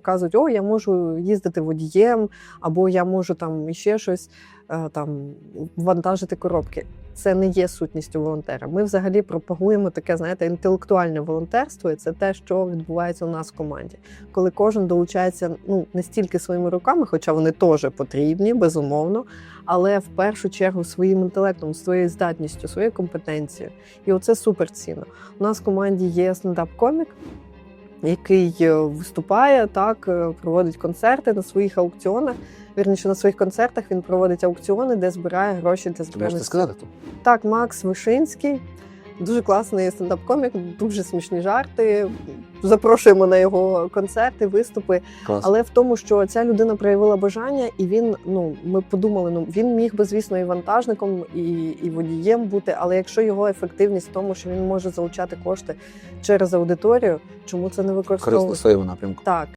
кажуть, о, я можу їздити водієм, або я можу там іще щось е, там вантажити коробки. Це не є сутністю волонтера. Ми взагалі пропагуємо таке, знаєте, інтелектуальне волонтерство, і це те, що відбувається у нас в команді, коли кожен долучається ну не стільки своїми руками, хоча вони теж потрібні, безумовно, але в першу чергу своїм інтелектом, своєю здатністю, своєю компетенцією. І оце супер цінно. У нас в команді є стендап-комік, який е, виступає, так, е, проводить концерти на своїх аукціонах. Вірніше, на своїх концертах він проводить аукціони, де збирає гроші для збройних сил. сказати? Так, Макс Вишинський. Дуже класний стендап-комік, дуже смішні жарти. Запрошуємо на його концерти, виступи. Клас. Але в тому, що ця людина проявила бажання, і він, ну ми подумали, ну він міг би, звісно, і вантажником, і, і водієм бути. Але якщо його ефективність в тому, що він може залучати кошти через аудиторію, чому це не Корисно використовувати? в своєму напрямку. Так,